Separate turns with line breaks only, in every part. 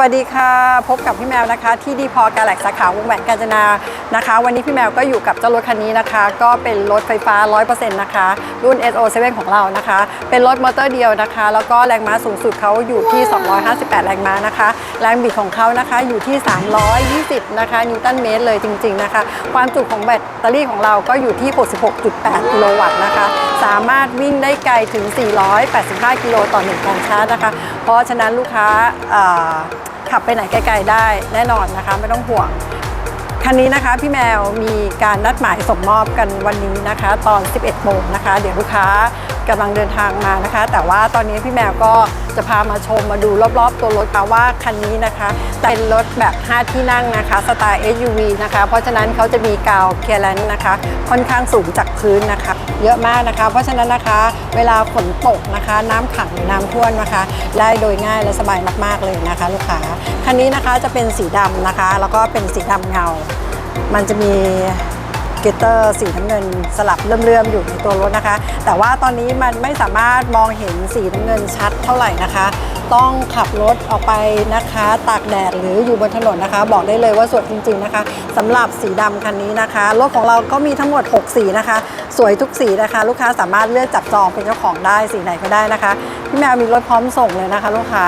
สวัสดีค่ะ พบกับพี่แมวนะคะ ที่ดีพอกาแล็กสาขาวงแหวนกาญจนานะคะ วันนี้พี่แมวก็อยู่กับเจ้ารถคันนี้นะคะ ก็เป็นรถไฟฟ้า 100%นะคะ รุ่น SO7 ของเรานะคะ เป็นรถมอเตอร์เดียวนะคะ แล้วก็แรงม้าสูงสุดเขาอยู่ที่ 258 แรงม้านะคะ แรงบิดของเขานะคะอยู่ที่ 320 นะคะ นิวตันเมตรเลยจริง ๆ นะคะ ความจุของแบตเตอรี่ของเราก็อยู่ที่ 66.8 กิโลวัตต์นะคะสามารถวิ่งได้ไกลถึง 485 กิโลต่อหนึ่งการชาร์จนะคะ เพราะฉะนั้นลูกค้าอ่าขับไปไหนไกลๆได้แน่นอนนะคะ ไม่ต้องห่วง คันนี้นะคะพี่แมวมีการนัดหมายส่งมอบกันวันนี้นะคะ ตอน 11 โมงนะคะ เดี๋ยวลูกค้า กำลังเดินทางมานะคะ แต่ว่าตอนนี้พี่แมวก็จะพามาชมมาดูรอบๆ ตัวรถค่ะว่าคันนี้นะคะเป็นรถแบบ 5 ที่นั่งนะคะสไตล์ SUV นะคะ เพราะฉะนั้นเขาจะมีกาวเคลนนะคะ ค่อนข้างสูงจากพื้นนะคะ เยอะมากนะคะ เพราะฉะนั้นนะคะ เวลาฝนตกนะคะ น้ำขังน้ำท่วมนะคะ ได้โดยง่ายและสบายมากๆเลยนะคะ ลูกค้าคันนี้นะคะจะเป็นสีดำนะคะ แล้วก็เป็นสีดำเงา มันจะมี เกตเตอร์สีน้ำเงินสลับเลื่อมๆอยู่ในตัวรถนะคะ แต่ว่าตอนนี้มันไม่สามารถมองเห็นสีน้ำเงินชัดเท่าไหร่นะคะ ต้องขับรถออกไปนะคะ ตากแดดหรืออยู่บนถนนนะคะ บอกได้เลยว่าสวยจริง ๆนะคะสำหรับสีดำคันนี้นะคะ รถของเราก็มีทั้งหมด 6 สีนะคะ สวยทุกสีนะคะ ลูกค้าสามารถเลือกจับจองเป็นเจ้าของได้สีไหนก็ได้นะคะพี่แมวมีรถพร้อมส่งเลยนะคะ ลูกค้า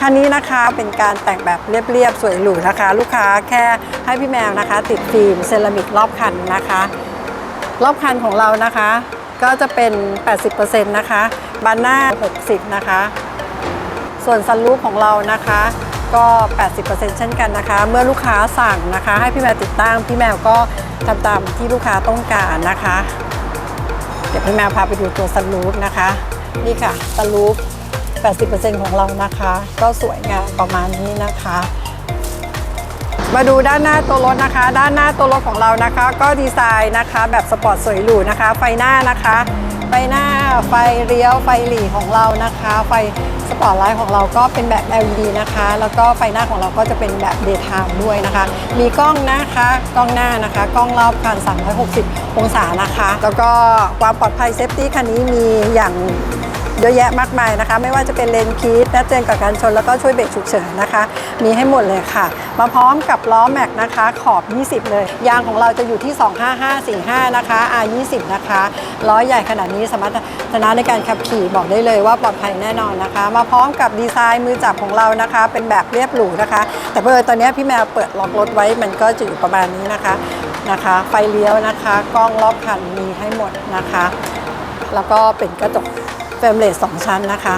คันนี้นะคะเป็นการแต่งแบบเรียบๆ สวยหรูนะคะ ลูกค้าแค่ให้พี่แมวนะคะ ติดฟิล์มเซรามิกรอบคันนะคะ รอบคันของเรานะคะ ก็จะเป็น 80%นะคะบานหน้า 60 นะคะ ส่วนซันรูฟของเรานะคะก็ 80%เช่นกันนะคะ เมื่อลูกค้าสั่งนะคะ ให้พี่แมวติดตั้ง พี่แมวก็ทำตามที่ลูกค้าต้องการนะคะ เดี๋ยวพี่แมวพาไปดูตัวซันรูฟนะคะ นี่ค่ะซันรูฟ 80%ของเรานะคะ ก็สวยงามประมาณนี้นะคะ มาดูด้านหน้าตัวรถนะคะ ด้านหน้าตัวรถของเรานะคะ ก็ดีไซน์นะคะแบบสปอร์ตสวยหรูนะคะ ไฟหน้านะคะ ไฟหน้าไฟเลี้ยวไฟหลีของเรานะคะ ไฟสปอร์ตไลท์ของเราก็เป็นแบบ LED นะคะ แล้วก็ไฟหน้าของเราก็จะเป็นแบบ daytime ด้วยนะคะ มีกล้องนะคะ กล้องหน้านะคะ กล้องรอบคัน 360 องศานะคะ แล้วก็ความปลอดภัยเซฟตี้คันนี้มีอย่าง เยอะแยะมากมายนะคะ ไม่ว่าจะเป็นเลนคีดและเตือนก่อนการชนแล้วก็ช่วยเบรกฉุกเฉินนะคะ มีให้หมดเลยค่ะ มาพร้อมกับล้อแม็กนะคะ ขอบ 20 เลย ยางของเราจะอยู่ที่ 25545 นะคะ R20 นะคะล้อใหญ่ขนาดนี้สมรรถนะในการขับขี่บอกได้เลยว่าปลอดภัยแน่นอนนะคะ มาพร้อมกับดีไซน์มือจับของเรานะคะ เป็นแบบเรียบหรูนะคะ แต่เพื่อตอนนี้พี่แมวเปิดล็อกรถไว้มันก็จะอยู่ประมาณนี้นะคะนะคะ ไฟเลี้ยวนะคะ กล้องรอบคันมีให้หมดนะคะ แล้วก็เป็นกระจก เฟรมเลสสองชั้นนะคะ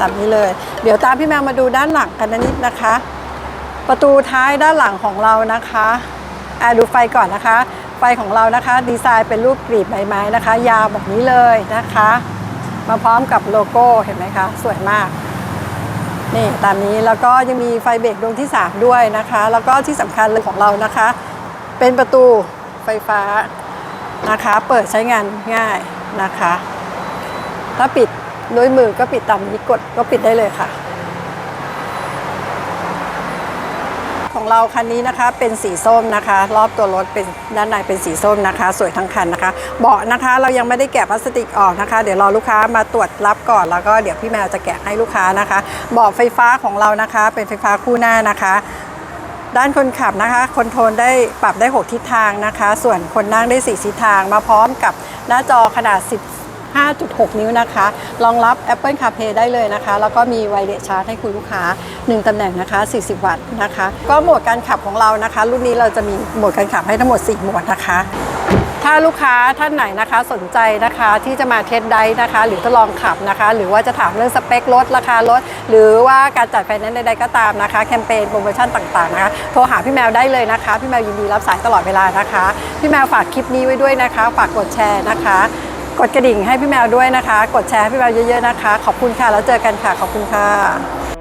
ตามนี้เลย เดี๋ยวตามพี่แมวมาดูด้านหลังกันนิดนะคะ ประตูท้ายด้านหลังของเรานะคะอ่ดูไฟก่อนนะคะ ไฟของเรานะคะ ดีไซน์เป็นรูปกลีบใบไม้นะคะ ยาวแบบนี้เลยนะคะ มาพร้อมกับโลโก้เห็นไหมคะสวยมากนี่ตามนี้แล้วก็ยังมีไฟเบรกดวงที่ 3 ด้วยนะคะ แล้วก็ที่สำคัญเลยของเรานะคะ เป็นประตูไฟฟ้านะคะ เปิดใช้งานง่ายนะคะ ถ้าปิด ด้วยมือก็ปิดตามนี้กดก็ปิดได้เลยค่ะ ของเราคันนี้นะคะเป็นสีส้มนะคะ รอบตัวรถเป็นด้านในเป็นสีส้มนะคะ สวยทั้งคันนะคะ เบาะนะคะเรายังไม่ได้แกะพลาสติกออกนะคะ เดี๋ยวรอลูกค้ามาตรวจรับก่อนแล้วก็เดี๋ยวพี่แมวจะแกะให้ลูกค้านะคะเบาะไฟฟ้าของเรานะคะ เป็นไฟฟ้าคู่หน้านะคะด้านคนขับนะคะคอนโทรลได้ปรับได้ 6 ทิศทางนะคะ ส่วนคนนั่งได้ 4 ทิศทางมาพร้อมกับหน้าจอขนาด 10 5.6 นิ้วนะคะ รองรับ Apple CarPlay ได้เลยนะคะ แล้วก็มีไวเลสชาร์จให้คุณลูกค้า 1 ตำแหน่งนะคะ 40 วัตต์นะคะ ก็โหมดการขับของเรานะคะ รุ่นนี้เราจะมีโหมดการขับให้ทั้งหมด 4 โหมดนะคะถ้าลูกค้าท่านไหนนะคะสนใจนะคะที่จะมาเทสไดรฟ์นะคะ หรือทดลองขับนะคะ หรือว่าจะถามเรื่องสเปครถราคารถ หรือว่าการจัดไฟแนนซ์ใดๆก็ตามนะคะ แคมเปญโปรโมชั่นต่างๆนะคะโทรหาพี่แมวได้เลยนะคะ พี่แมวยินดีรับสายตลอดเวลานะคะ พี่แมวฝากคลิปนี้ไว้ด้วยนะคะ ฝากกดแชร์นะคะ กดกระดิ่งให้พี่แมวด้วยนะคะ กดแชร์ให้พี่แมวเยอะๆนะคะ ขอบคุณค่ะ แล้วเจอกันค่ะ ขอบคุณค่ะ